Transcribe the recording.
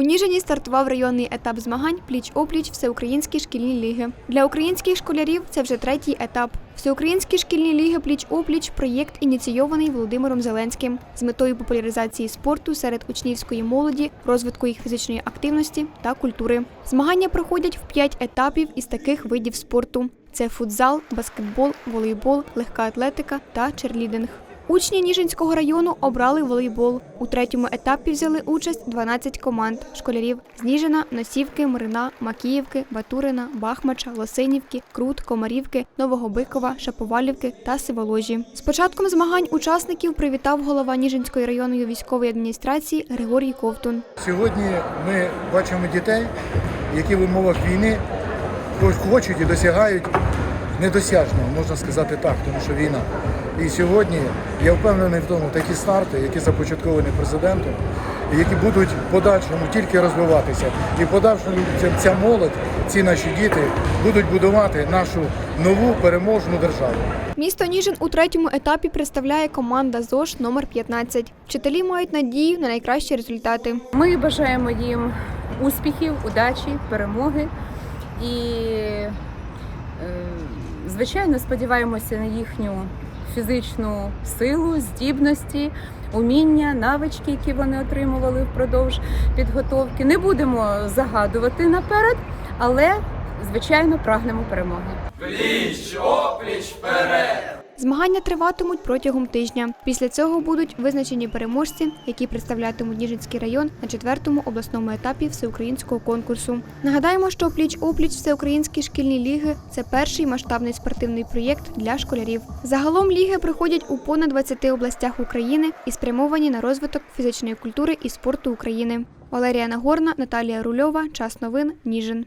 У Ніжині стартував районний етап змагань пліч-опліч Всеукраїнські шкільні ліги. Для українських школярів це вже третій етап. Всеукраїнські шкільні ліги пліч-опліч проєкт ініційований Володимиром Зеленським з метою популяризації спорту серед учнівської молоді, розвитку їх фізичної активності та культури. Змагання проходять в п'ять етапів із таких видів спорту: це футзал, баскетбол, волейбол, легка атлетика та черлідинг. Учні Ніжинського району обрали волейбол. У третьому етапі взяли участь 12 команд школярів з Ніжина, Носівки, Мрина, Макіївки, Батурина, Бахмача, Лосинівки, Крут, Комарівки, Нового Бикова, Шаповалівки та Сиволожі. З початком змагань учасників привітав голова Ніжинської районної військової адміністрації Григорій Ковтун. Сьогодні ми бачимо дітей, які в умовах війни хочуть і досягають недосяжного, можна сказати так, тому що війна. І сьогодні я впевнений в тому, такі старти, які започатковані президентом, які будуть в подальшому тільки розвиватися. І в подальшому ця- ця молодь, ці наші діти будуть будувати нашу нову переможну державу. Місто Ніжин у третьому етапі представляє команда ЗОЖ номер 15. Вчителі мають надію на найкращі результати. Ми бажаємо їм успіхів, удачі, перемоги і, е, звичайно, сподіваємося на їхню фізичну силу, здібності, уміння, навички, які вони отримували впродовж підготовки. Не будемо загадувати наперед, але звичайно прагнемо перемоги. Змагання триватимуть протягом тижня. Після цього будуть визначені переможці, які представлятимуть Ніжинський район на четвертому обласному етапі всеукраїнського конкурсу. Нагадаємо, що пліч-опліч всеукраїнські шкільні ліги це перший масштабний спортивний проєкт для школярів. Загалом ліги проходять у понад 20 областях України і спрямовані на розвиток фізичної культури і спорту України. Валерія Нагорна, Наталія Рульова. Час новин. Ніжин.